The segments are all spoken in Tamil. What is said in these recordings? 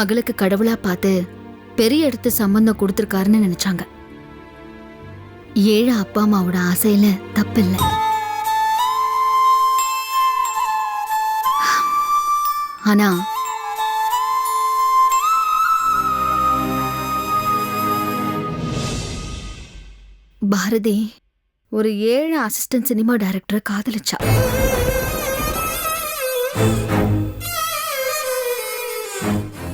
மகளுக்கு கடவுளா பார்த்து பெரிய இடத்து சம்பந்தம் கொடுத்துருக்காருன்னு நினைச்சாங்க. ஏழை அப்பா அம்மாவோட ஆசையில தப்பில்ல. ஆனா பாரதி ஒரு ஏழு அசிஸ்டன்ட் சினிமா டைரக்டரை காதலிச்சா.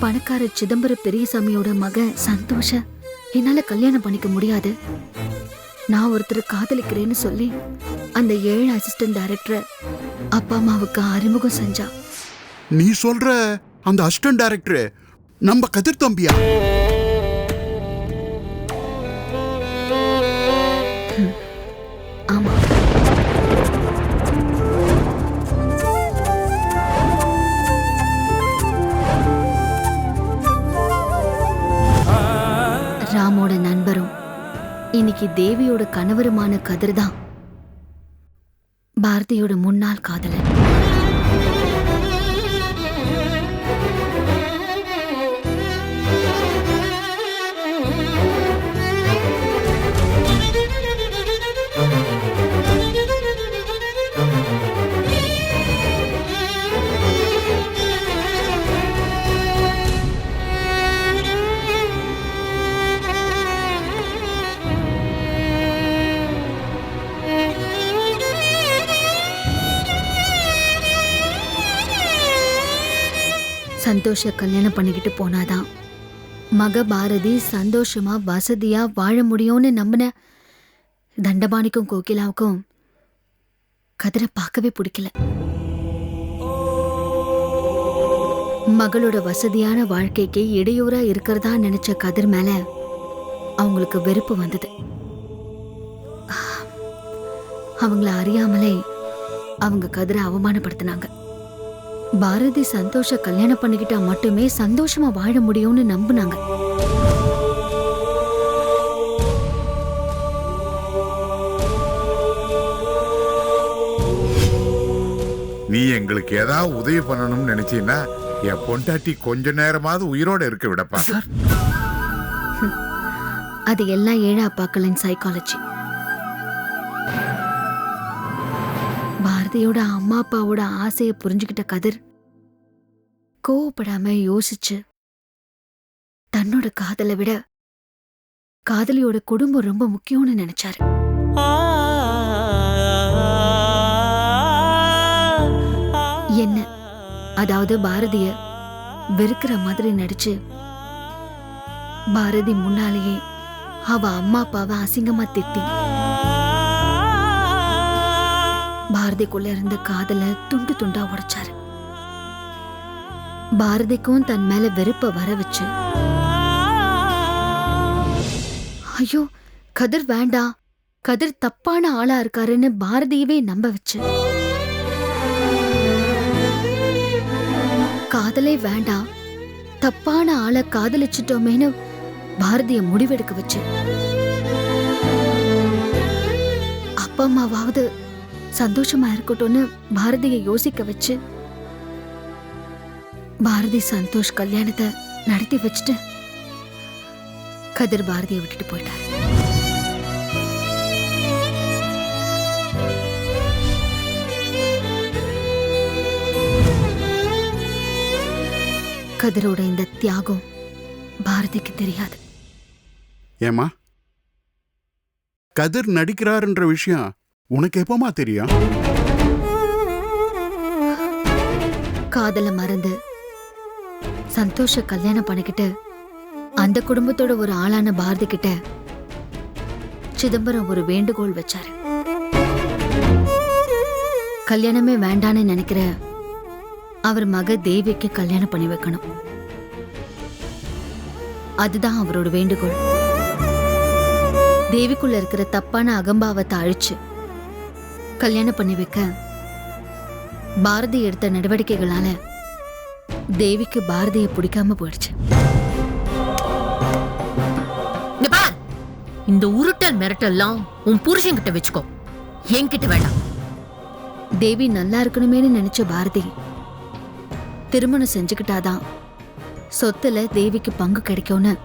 பணக்கார சிதம்பர பெரியசாமியோட மக சந்தோஷ. என்னால கல்யாணம் பண்ணிக்க முடியாது. நான் ஒருத்தரை காதலிக்கிறேன்னு சொல்லி அந்த ஏழு அசிஸ்டன்ட் டைரக்டரை அப்பா அம்மாவுக்கு அறிமுகம் செஞ்சா. நீ சொல்ற அந்த அசிஸ்டன்ட் டைரக்டர் நம்ம கதிர் தம்பியா? ஆமா. ராமோட நண்பரும். இன்னைக்கு தேவியோட கணவருமான கதிர் தான் பாரதியோட முன்னாள் காதலன். சந்தோஷ கல்யாணம் பண்ணிக்கிட்டு போனாதான். மக பாரதி சந்தோஷமா வசதியா வாழ முடியும்னு நம்பின தண்டபாணிக்கும் கோகிலாவுக்கும் கதிரை பார்க்கவே பிடிக்கல. மகளோட வசதியான வாழ்க்கைக்கு இடையூறா இருக்கிறதா நினைச்ச கதிர் மேல அவங்களுக்கு வெறுப்பு வந்தது. அவங்கள அறியாமலே அவங்க கதிரை அவமானப்படுத்தினாங்க. பாரதி சந்தோஷ கல்யாணம் பண்ணிக்கிட்டா மட்டுமே சந்தோஷமா வாழ முடியும்னு நம்புனாங்க. நீ எங்களுக்கு ஏதாவது உதவி பண்ணணும்னு நினைச்சீன்னா என் பொண்டாட்டி கொஞ்ச நேரமாவது உயிரோட இருக்க விடப்பா. அது எல்லாம் ஏழை அப்பாக்களின் சைக்காலஜி பாரதியோட அம்மா அப்பாவோட ஆசையை புரிஞ்சுக்கிட்ட கதிர் கோவப்படாம யோசிச்சு தன்னோட காதலை விட காதலியோட குடும்பம் ரொம்ப முக்கியம்னு நினைச்சாரு. என்ன? அதாவது பாரதிய வெறுக்கிற மாதிரி நடிச்சு பாரதி முன்னாலேயே அவ அம்மா அப்பாவை அசிங்கமா திட்டி பாரதிக்குள்ள இருந்த காதல துண்டு துண்டா உடைச்சாரு. பாரதிக்கும் தன் மேல வெறுப்ப வர வச்சு ஐயோ கதிர் வேண்டாம் கதிர் தப்பான ஆளா இருக்காருன்னு பாரதியவே நம்ப வச்சு. காதலே வேண்டாம் தப்பான ஆளை காதலிச்சிட்டோமேனு பாரதிய முடிவெடுக்க வச்சு. அப்பா அம்மாவாவது சந்தோஷமா இருக்கட்டும்னு பாரதியை யோசிக்க வச்சு பாரதி சந்தோஷ் கல்யாணத்தை நடத்தி வச்சுட்டு கதிர் பாரதியை விட்டுட்டு போயிட்டார். கதிரோட இந்த தியாகம் பாரதிக்கு தெரியாது. ஏமா கதிர் நடிக்கிறாருன்ற விஷயம் உனக்கு எப்பமா தெரியும்? காதல மறந்து சந்தோஷ கல்யாணம் பண்ணிக்கிட்டு அந்த குடும்பத்தோட ஒரு ஆளான பாரதி கிட்ட சிதம்பரம் ஒரு வேண்டுகோள் வச்சாரு. கல்யாணமே வேண்டான்னு நினைக்கிற அவர் மக தேவிக்கு கல்யாணம் பண்ணி வைக்கணும். அதுதான் அவரோட வேண்டுகோள். தேவிக்குள்ள இருக்கிற தப்பான அகம்பாவத்தை அழிச்சு கல்யாணம் பண்ணி வைக்க. பாரதி எடுத்த நடவடிக்கைகளால தேவிக்கு பாரதியை பிடிக்காம போயிடுச்சு. இந்த உருட்டல் மிரட்டல்லாம் உன் புருஷன்கிட்ட வச்சுக்கோ. என்கிட்ட வேண்டாம். தேவி நல்லா இருக்கணுமேனு நினைச்ச பாரதி திருமணம் செஞ்சுக்கிட்டாதான் சொத்துல தேவிக்கு பங்கு கிடைக்கும்னு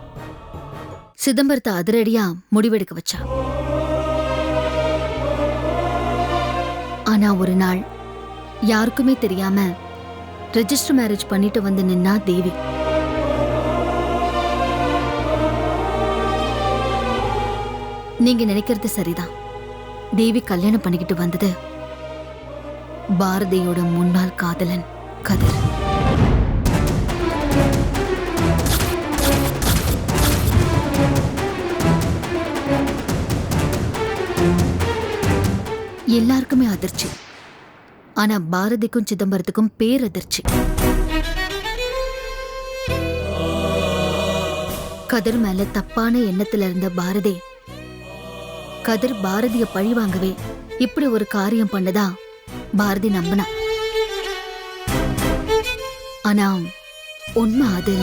சிதம்பரத்தை அதிரடியா முடிவெடுக்க வச்சா. ஆனா ஒரு நாள் யாருக்குமே தெரியாம ரெஜிஸ்டர் மேரேஜ் பண்ணிட்டு வந்து நின்னா தேவி. நீங்க நினைக்கிறது சரிதான். தேவி கல்யாணம் பண்ணிக்கிட்டு வந்தது பாரதியோட முன்னாள் காதலன் கதிர். எல்லாருக்குமே அதிர்ச்சி. ஆனா பாரதிக்கும் சிதம்பரத்துக்கும் பேரதிர்ச்சி. கதிர் மேல தப்பான எண்ணத்துல இருந்த பாரதி கதிர் பாரதிய பழி வாங்கவே இப்படி ஒரு காரியம் பண்ணதா பாரதி நம்பினா. ஆனா உண்மை அது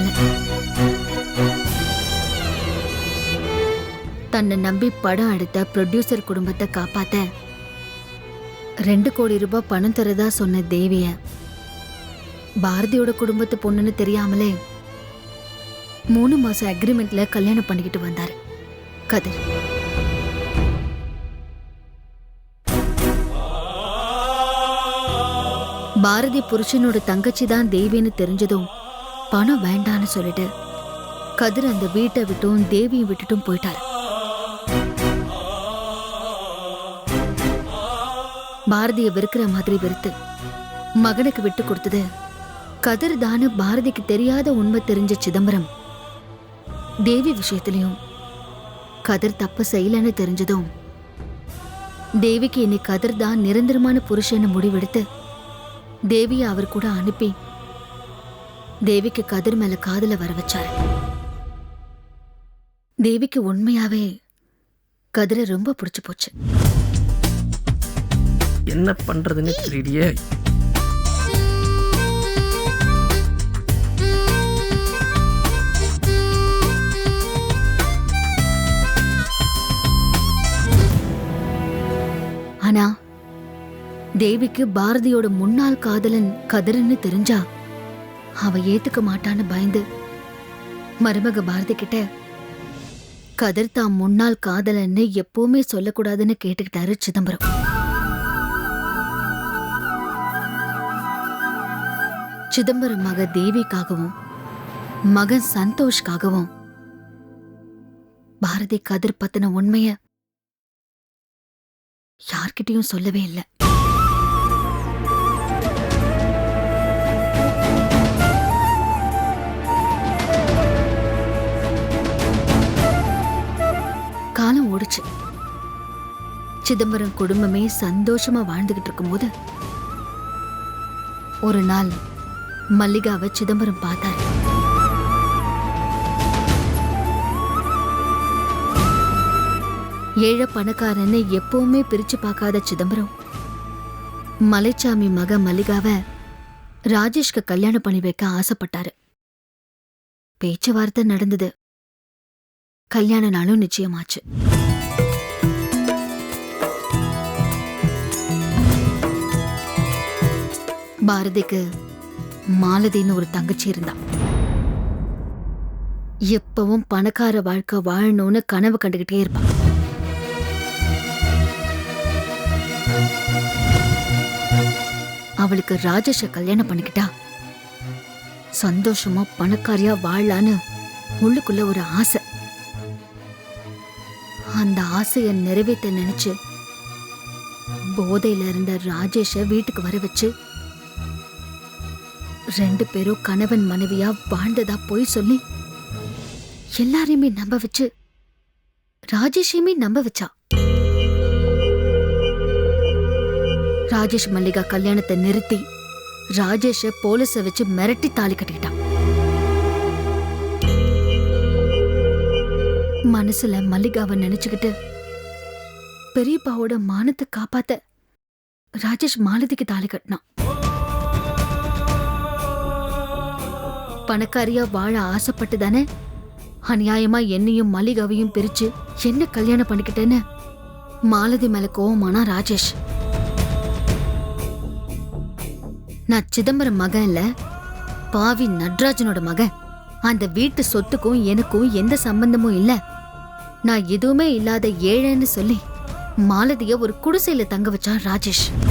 தன்னை நம்பி படம் எடுத்த ப்ரொடியூசர் குடும்பத்தை காப்பாத்த ரெண்டு கோடி ரூபாய் பணம் தரதா சொன்ன தேவிய. பாரதியோட குடும்பத்து பொண்ணுன்னு தெரியாமலே மூணு மாசம் அக்ரிமெண்ட்ல கல்யாணம் பண்ணிக்கிட்டு வந்தாரு. கதிர். பாரதி புருஷனோட தங்கச்சி தான் தேவின்னு தெரிஞ்சதும் பணம் வேண்டான்னு சொல்லிட்டு கதிர் அந்த வீட்டை விட்டும் தேவியை விட்டுட்டும் போயிட்டாரு. பாரதியை வெறுக்கிற மாதிரி வெறுத்து மகனுக்கு விட்டு கொடுத்தது கதிர் தானு பாரதிக்கு தெரியாத உண்மை தெரிஞ்ச சிதம்பரம். தேவி விஷயத்திலையும் கதிர் தப்பு செய்யலன்னு தெரிஞ்சதும் தேவிக்கு இனி கதிர் தான் நிரந்தரமான புருஷன்னு முடிவெடுத்து தேவியை அவர் கூட அனுப்பி தேவிக்கு கதிர் மேல காதல வர வச்சாரு. தேவிக்கு உண்மையாவே கதிரை ரொம்ப பிடிச்சு போச்சு. என்ன பண்றதுன்னு தெரியலையே. ஆனா தேவிக்கு பாரதியோட முன்னாள் காதலன் கதிர்ன்னு தெரிஞ்சா அவ ஏத்துக்க மாட்டான்னு பயந்து மருமக பாரதி கிட்ட கதிர் தான் முன்னாள் காதலன்னு எப்பவுமே சொல்லக்கூடாதுன்னு கேட்டுக்கிட்டாரு சிதம்பரம். சிதம்பரம் மக தேவிக்காகவும் மகன் சந்தோஷ்காகவும். பாரதி கதிர் பத்தின உண்மைய யார்கிட்டயும் சொல்லவே இல்லை. காலம் ஓடுச்சு. சிதம்பரம் குடும்பமே சந்தோஷமா வாழ்ந்துகிட்டு இருக்கும்போது ஒரு நாள் மல்லிகாவை சிதம்பரம் பார்த்தாரு. ஏழை பணக்காரன்னு எப்பவுமே பிரிச்சு பார்க்காத சிதம்பரம். மலைச்சாமி மக மல்லிகாவை ராஜேஷ்க்கு கல்யாணம் பண்ணி வைக்க ஆசைப்பட்டாரு. பேச்சுவார்த்தை நடந்தது. கல்யாண நாளும் நிச்சயமாச்சு. பாரதிக்கு மாலதின்னு ஒரு தங்கச்சி இருந்தா. எப்பவும் பணக்கார வாழ்க்கை வாழணும்னு கனவு கண்டுகிட்டே இருப்பா. அவளுக்கு ராஜேஷ கல்யாணம் பண்ணிக்கிட்டா. சந்தோஷமா பணக்காரியா வாழலான்னு உள்ளுக்குள்ள ஒரு ஆசை. அந்த ஆசைய நிறைவேற்ற நினைச்சு போதையில இருந்த ராஜேஷ வீட்டுக்கு வர வச்சு ரெண்டு பேரும் கணவன் மனைவியா வாழ்ந்ததா போய் சொல்லி. எல்லாரையுமே நம்ப வச்சு ராஜேஷையுமே நம்ப வச்சா. ராஜேஷ் மல்லிகா கல்யாணத்தை நிறுத்தி ராஜேஷ போலீஸ வச்சு மிரட்டி தாலி கட்டிக்கிட்டான். மனசுல மல்லிகாவை நினைச்சுக்கிட்டு பெரியப்பாவோட மானத்தை காப்பாத்த ராஜேஷ் மாலதிக்கு தாலி கட்டினான். பணக்காரியா வாழ ஆசைப்பட்டு தானே அநியாயமா என்னையும் மல்லிகாவையும் பிரிச்சு என்ன கல்யாணம் பண்ணிக்கிட்டேன்னு? மாலதி மேல கோவமானா ராஜேஷ். நான் சிதம்பரம் மகன் இல்ல. பாவி நட்ராஜனோட மகன். அந்த வீட்டு சொத்துக்கும் எனக்கும் எந்த சம்பந்தமும் இல்ல. நான் எதுவுமே இல்லாத ஏழைன்னு சொல்லி மாலதிய ஒரு குடிசையில தங்க வச்சான் ராஜேஷ்.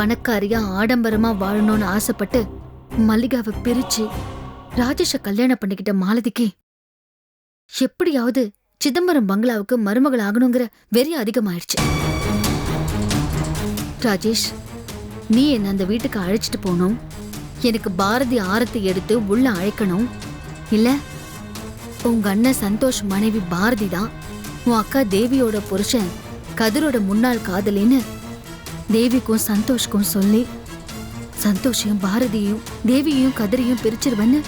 பணக்காரியா ஆடம்பரமா வாழணும்னு ஆசைப்பட்டு மல்லிகாவை பிரிச்சு ராஜேஷ கல்யாணம் பண்ணிக்கிட்ட மாலதிக்கு எப்படியாவது சிதம்பரம் பங்களாவுக்கு மருமகள் ஆகணுங்கிற வெறி அதிகமாயிடுச்சு ராஜேஷ் நீ என்ன அந்த வீட்டுக்கு அழைச்சிட்டு போகணும். எனக்கு பாரதி ஆரத்தை எடுத்து உள்ள அழைக்கணும். இல்ல உங்க அண்ணன் சந்தோஷ் மனைவி பாரதி தான். உன் அக்கா தேவியோட புருஷன் கதிரோட முன்னாள் காதலின்னு தேவிக்கும் சந்தோஷ்க்கும் சொல்லி சந்தோஷையும் பாரதியையும் தேவியையும் கதிரையும் பிரிச்சிருவேன்னு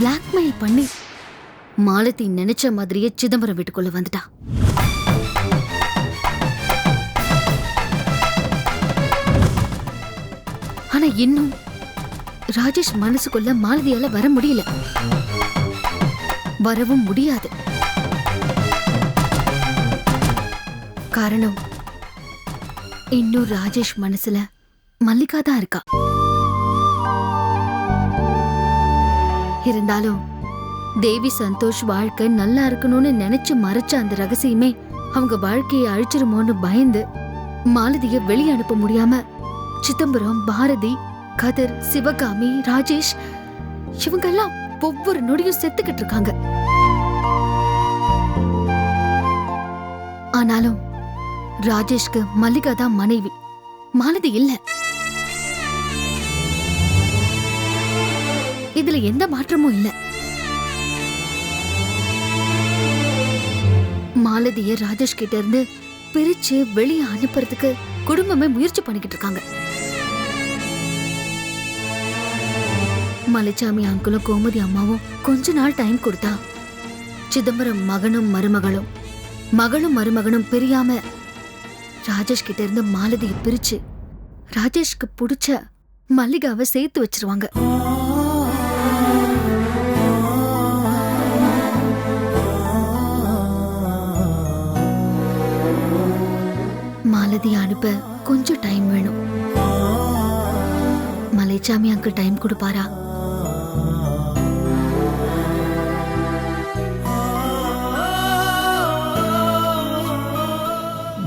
பிளாக்மெயில் பண்ணி மாலதி நினைச்ச மாதிரியே சிதம்பரம் வீட்டுக்குள்ள வந்துட்டா. ஆனா இன்னும் ராஜேஷ் மனசுக்குள்ள மாலதியால வர முடியல. வரவும் முடியாது. காரணம் இன்னும் ராஜேஷ் மனசுல மல்லிகா தான் இருக்கா? இருந்தாலும் தேவி சந்தோஷ் வாழ்க்கை நல்லா இருக்கணும்னு நினைச்சு மறைச்ச அந்த ரகசியமே அவங்க வாழ்க்கையை அழிச்சிருமோன்னு பயந்து மாலதிய வெளியே அனுப்ப முடியாம சிதம்பரம் பாரதி கதிர் சிவகாமி ராஜேஷ் இவங்கெல்லாம் ஒவ்வொரு நொடியும் செத்துக்கிட்டு இருக்காங்க. ஆனாலும் ராஜேஷ்க்கு மல்லிகா தான் மனைவி. மாலதி இல்ல. இதுல எந்த மாற்றமும் இல்ல. மாலதிய ராஜேஷ் கிட்ட இருந்து பிரிச்சு வெளியே அனுப்புறதுக்கு குடும்பமே முயற்சி பண்ணிக்கிட்டு இருக்காங்க. மலைச்சாமி அங்கிளும் கோமதி அம்மாவும் கொஞ்ச நாள் டைம் கொடுத்தா. சிதம்பரம் மகனும் மருமகளும். மகளும் மருமகனும் பிரியாம ராஜேஷ் கிட்ட இருந்து மாலதியை பிரிச்சு ராஜேஷ்க்கு பிடிச்ச மல்லிகாவை சேர்த்து வச்சிருவாங்க. மாலதியை அனுப்ப கொஞ்சம் டைம் வேணும். மலைச்சாமி அங்கு டைம் கொடுப்பாரா?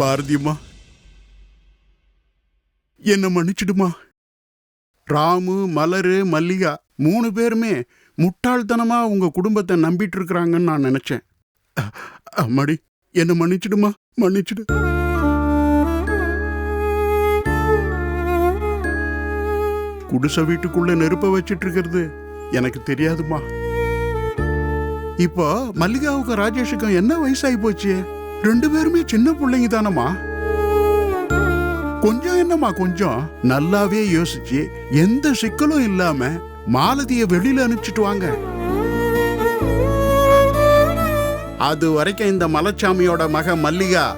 பாரதியம்மா. என்ன மன்னிச்சிடுமா? ராமு மலரு மல்லிகா மூணு பேருமே முட்டாள்தனமா உங்க குடும்பத்தை நம்பிட்டு இருக்கிறாங்கன்னு நான் நினைச்சேன். மடி அம்மாடி என்ன மன்னிச்சிடுமா? மன்னிச்சிடு. குடிசை வீட்டுக்குள்ள நெருப்ப வச்சிட்டு இருக்கிறது எனக்கு தெரியாதுமா இப்போ மல்லிகாவுக்கும் ராஜேஷுக்கும் என்ன வயசாகி போச்சு? ரெண்டு பேருமே சின்ன பிள்ளைங்க தானம்மா? கொஞ்சம் என்னம்மா கொஞ்சம்? நல்லாவே யோசிச்சு எந்த சிக்கலும் இல்லாம மாலதிய வெளியில அனுப்பிச்சிட்டு வாங்க. அது வரைக்கும் இந்த மலைச்சாமியோட மக மல்லிகா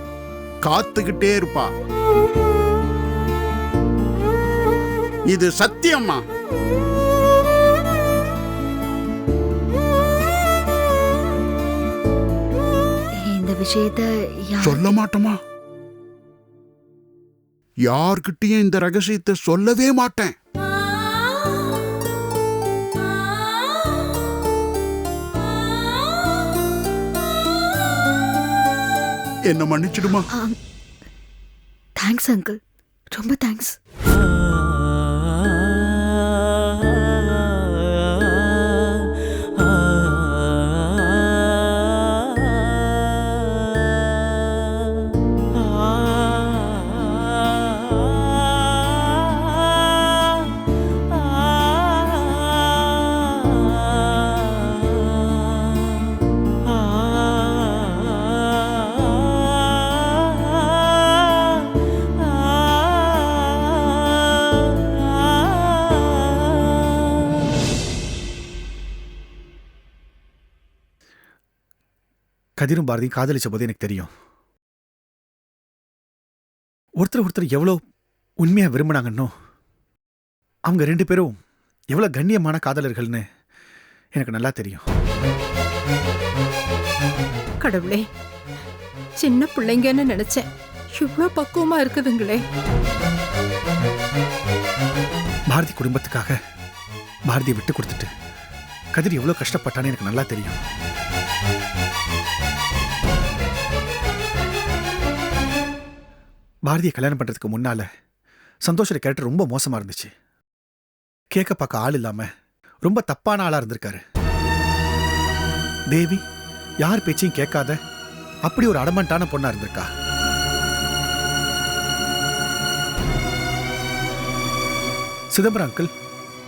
காத்துக்கிட்டே இருப்பா. இது சத்தியம்மா. விஷயத்த சொல்ல மாட்டோமா? யார்கிட்டயும் இந்த ரகசியத்தை சொல்லவே மாட்டேன். என்ன மன்னிச்சிடுமா? தேங்க்ஸ் அங்கிள் ரொம்ப தேங்க்ஸ் கதிரும் பாரதியும் காதலிச்ச போது எனக்கு தெரியும். ஒருத்தர் ஒருத்தர் எவ்வளோ உண்மையா விரும்பினாங்கன்னோ அவங்க ரெண்டு பேரும் எவ்வளோ கண்ணியமான காதலர்கள்னு எனக்கு நல்லா தெரியும். கடவுளே சின்ன பிள்ளைங்கன்னு நினைச்சேன். இவ்ளோ பக்குவமா இருக்குதுங்களே. பாரதி குடும்பத்துக்காக பாரதியை விட்டு கொடுத்துட்டு கதிர் எவ்வளவு கஷ்டப்பட்டான்னு எனக்கு நல்லா தெரியும். பாரதியை கல்யாணம் பண்றதுக்கு முன்னால சந்தோஷோட கேரக்டர் ரொம்ப மோசமா இருந்துச்சு. கேட்க பார்க்க ஆள் இல்லாம ரொம்ப தப்பான ஆளா இருந்திருக்காரு. தேவி யார் பேச்சையும் கேட்காத அப்படி ஒரு அடமண்டான பொண்ணா இருந்திருக்கா? சிதம்பரம் அங்கிள்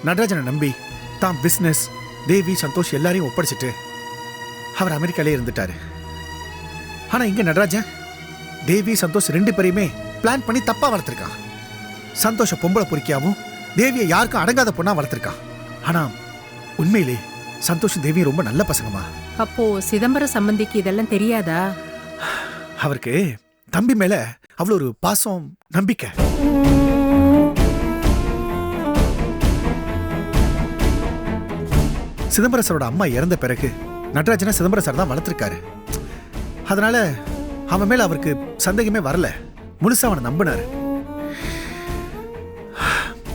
நடராஜனை நம்பி தான் பிசினஸ் தேவி சந்தோஷ் எல்லாரையும் ஒப்படைச்சிட்டு அவர் அமெரிக்காலே இருந்துட்டாரு. ஆனா இங்க நடராஜன் தேவி சந்தோஷ் ரெண்டு பேரையுமே பிளான் பண்ணி தப்பா வளர்த்திருக்கான் சந்தோஷ பொம்பளை பொறிக்காவும் தேவியை யாருக்கும் அடங்காத பொண்ணா வளர்த்திருக்கான் ஆனா உண்மையிலே சந்தோஷம் தேவியும் ரொம்ப நல்ல பசங்கம்மா. அப்போ சிதம்பரம் சம்பந்திக்கு இதெல்லாம் தெரியாதா? அவருக்கு தம்பி மேல அவ்வளோ ஒரு பாசம் நம்பிக்கை. சிதம்பரம் சாரோட அம்மா இறந்த பிறகு நடராஜனை சிதம்பரம் சார் தான் வளர்த்துருக்காரு. அதனால அவன் மேல அவருக்கு சந்தேகமே வரல. முழுசா அவனை நம்பினார்.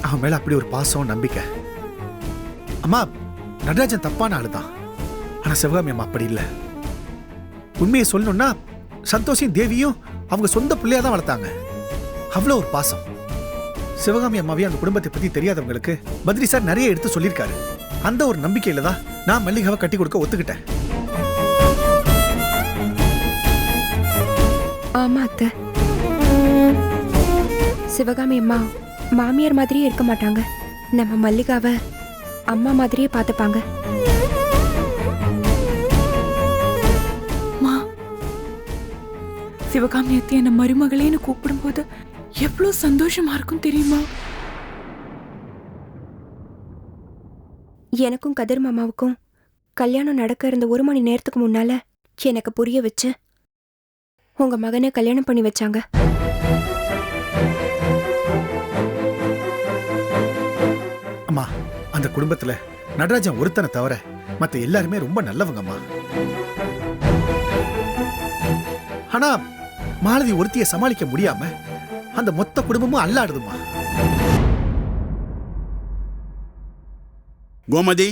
அவன் மேல அப்படி ஒரு பாசம் நம்பிக்கை. அம்மா நடராஜன் தப்பான ஆளுதான். ஆனா சிவகாமி அம்மா அப்படி இல்லை. உண்மையை சொல்லணும்னா சந்தோஷையும் தேவியும் அவங்க சொந்த பிள்ளையாக தான் வளர்த்தாங்க. அவ்வளோ ஒரு பாசம். சிவகாமி அம்மாவே அந்த குடும்பத்தை பத்தி தெரியாதவங்களுக்கு பத்ரி சார் நிறைய எடுத்து சொல்லியிருக்காரு. அந்த ஒரு நம்பிக்கையில தான் நான் மல்லிகாவை கட்டி கொடுக்க ஒத்துக்கிட்டேன். ஆமா அத்தை. சிவகாமி அம்மா மாமியார் மாதிரியே இருக்க மாட்டாங்க. நம்ம மல்லிகாவை அம்மா மாதிரியே பார்த்துப்பாங்க. சிவகாமி அத்தி என்ன மருமகளேன்னு கூப்பிடும்போது எவ்வளவு சந்தோஷமா இருக்கும் தெரியுமா? எனக்கும் கதிர் மாமாவுக்கும் கல்யாணம் நடக்க இருந்த ஒரு மணி நேரத்துக்கு முன்னால எனக்கு புரிய வச்சு உங்க மகனை கல்யாணம் பண்ணி வச்சாங்க. குடும்பத்துல நடராஜன் ஒருத்தனை தவிர மத்த எல்லாருமே ரொம்ப நல்லவங்கம்மா. ஆனா மாலதி ஒருத்திய சமாளிக்க முடியாம அந்த மொத்த குடும்பமும் அல்லாடுதுமா கோமதி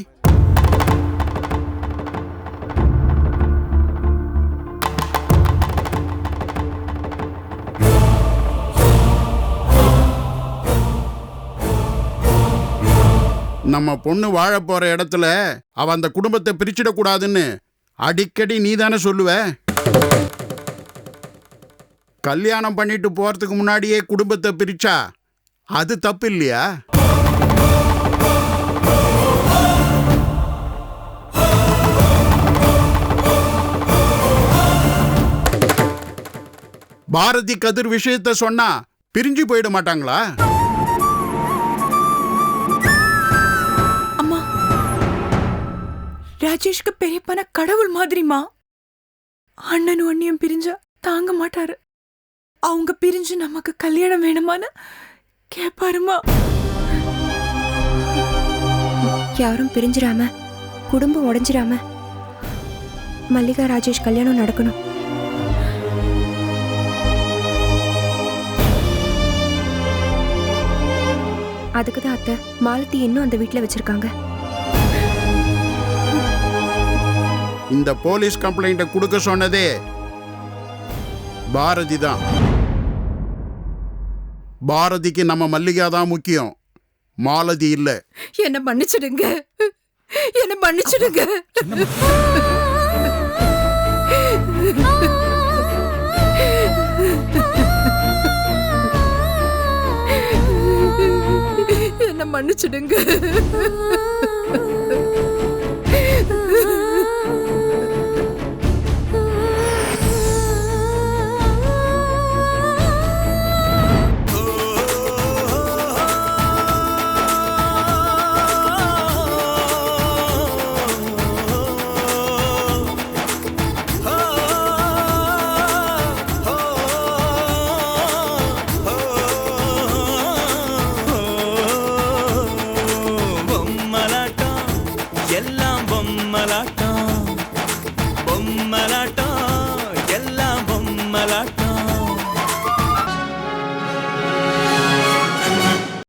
நம்ம பொண்ணு வாழ போற இடத்துல அவ அந்த குடும்பத்தை பிரிச்சிடக்கூடாதுன்னு அடிக்கடி நீ தானே சொல்லுவ? கல்யாணம் பண்ணிட்டு போறதுக்கு முன்னாடியே குடும்பத்தை பிரிச்சா அது தப்பு இல்லையா? பாரதி கதிர் விஷயத்த சொன்னா பிரிஞ்சு போயிட மாட்டாங்களா? ராஜேஷ்க்கு பெரியப்பன கடவுள் மாதிரிமா அண்ணனும் அண்ணியும் பிரிஞ்சா தாங்க மாட்டாரு. அவங்க பிரிஞ்சு நமக்கு கல்யாணம் வேணுமான்னு கேப்பாருமா யாரும் பிரிஞ்சிடாம குடும்பம் உடஞ்சிடாம மல்லிகா ராஜேஷ் கல்யாணம் நடக்கணும். அதுக்கு தான் அத்தை மாலத்தி இன்னும் அந்த வீட்டில் வச்சிருக்காங்க. இந்த போலீஸ் கம்ப்ளைண்ட கொடுக்க சொன்னதே பாரதி தான். பாரதிக்கு நம்ம மல்லிகா தான் முக்கியம். மாலதி இல்ல. என்ன மன்னிச்சிடுங்க. என்ன மன்னிச்சிடுங்க. என்ன மன்னிச்சிடுங்க.